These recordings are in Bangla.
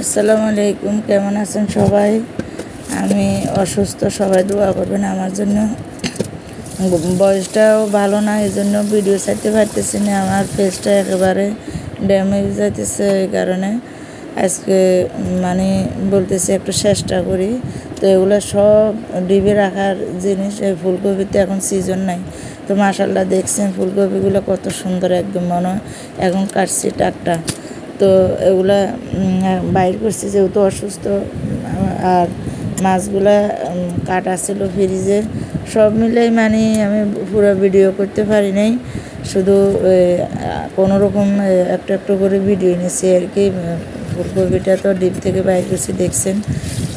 আসসালামু আলাইকুম, কেমন আছেন সবাই? আমি অসুস্থ, সবাই দোয়া করবেন আমার জন্য। বয়সটাও ভালো না এই জন্য ভিডিও চাইতে পারতেছি না, আমার ফেসটা একেবারে ড্যামেজ যাইতেছে এই কারণে। আজকে মানে বলতেছি একটু চেষ্টা করি। তো এগুলো সব ডিবে রাখার জিনিস, এই ফুলকপিতে এখন সিজন নাই। তো মাসাল্লাহ দেখছেন ফুলকপিগুলো কত সুন্দর একদম মনে এখন কাটছি টাকটা তো এগুলা বাইর করছি যেহেতু অসুস্থ, আর মাছগুলা কাটা ছিল ফ্রিজে। সব মিলেই মানে আমি পুরো ভিডিও করতে পারি নাই। শুধু কোনো রকম একটু একটু করে ভিডিও নিয়েছি আর কি। ফুলকপিটা তো ডিপ থেকে বাইর করছি, দেখছেন।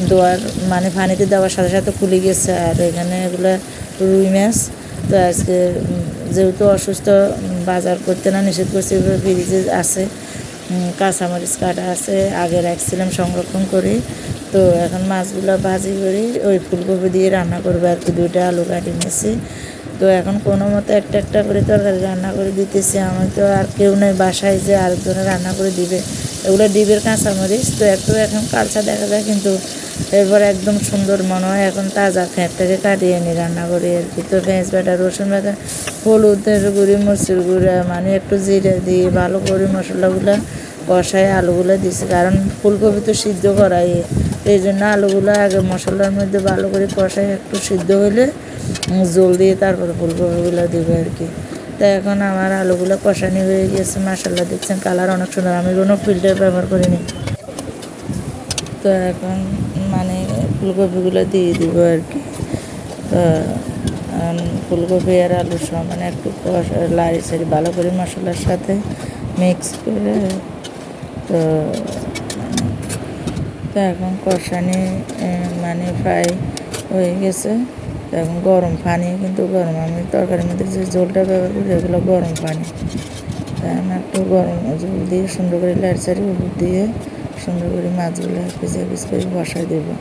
দোয়ার মানে পানিতে দেওয়ার সাথে সাথে খুলে গেছে, আর এখানে এগুলো রুই মাছ। তো আজকে যেহেতু অসুস্থ, বাজার করতে না নিষেধ করছি ফ্রিজে আছে। কাঁচামরিচ কাটা আছে, আগে রাখছিলাম সংরক্ষণ করে। তো এখন মাছগুলো ভাজি করে ওই ফুলকপি দিয়ে রান্না করব আর কি, দুইটা আলু কাটি নিয়েছি। তো এখন কোনো মতো একটা একটা করে তরকারি রান্না করে দিতেছি। আমার তো আর কেউ নেই বাসায় যে আরেকজনে রান্না করে দিবে। এগুলো ডিবের কাঁচামরিচ, তো একটু এখন কালচা দেখা যায় কিন্তু এরপর একদম সুন্দর মনে হয়। এখন তাজা ফ্যাঁটটাকে কাটিয়ে নিই রান্না করি আর কি। তো পেঁয়াজ বাটা রসুন বাটা হলুদের গুঁড়ি, মরিচের গুঁড়া মানে একটু জিরে দিয়ে ভালো করে মশলাগুলো কষায় আলুগুলো দিছি, কারণ ফুলকপি তো সিদ্ধ করাই। এই জন্য আলুগুলো আগে মশলার মধ্যে ভালো করে কষায় একটু সিদ্ধ হলে জল দিয়ে তারপরে ফুলকপিগুলো দিবে আর কি। তা এখন আমার আলুগুলো কষানি হয়ে গেছে মশলা দেখছেন কালার অনেক সুন্দর। আমি কোনো ফিল্টার ব্যবহার করিনি। তো এখন মানে ফুলকপিগুলো দিয়ে দিব আর কি। তো ফুলকপি আর আলুর সহ মানে একটু লাড়ি সারি ভালো করে মশলার সাথে মিক্স করে তো তো এখন কষানি মানে ফ্রাই হয়ে গেছে। এখন গরম পানি, কিন্তু গরম, আমি তরকারির মধ্যে যে জলটা ব্যবহার করি এগুলো গরম পানি। তাই একটু গরম জল দিয়ে সুন্দর করে লাইট সারি হলুদ দিয়ে সুন্দর করে মাছগুলো পিছিয়ে পিস করে বসাই দেবো।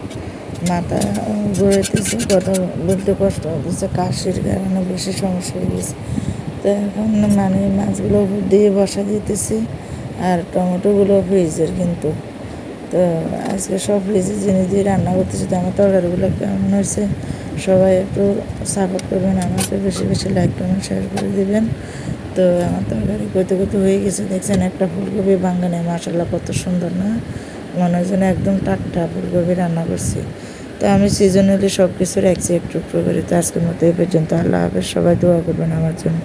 মাথা ঘুরাইতেছে, কথা বলতে কষ্ট হচ্ছে কাশির কারণে বেশি সমস্যা হয়ে গেছে। তো এখন মানে মাছগুলো দিয়ে বসা দিতেছি। আর টমেটোগুলো ফ্রিজের কিন্তু। তো আজকে সব ফ্রিজের জিনিস দিয়ে রান্না করতেছি, তো আমার তরকারিগুলো কেমন হয়েছে? সবাই একটু সাপোর্ট করবেন, আমাকে বেশি বেশি লাইক কমেন্ট শেয়ার করে দেবেন। তো আমার তরকারি করতে করতে হয়ে গেছে, দেখছেন একটা ফুলকপি বাঙ্গানে মাসাল্লাহ কত সুন্দর না? মনে হয় যেন একদম টাটকা ফুলকপি রান্না করছি। তো আমি সিজনালি সব কিছু রাখছি একটু একটু করে, তো আজকের মতো এ পর্যন্ত। আল্লাহ হাফেজ, সবাই দোয়া করবেন আমার জন্য।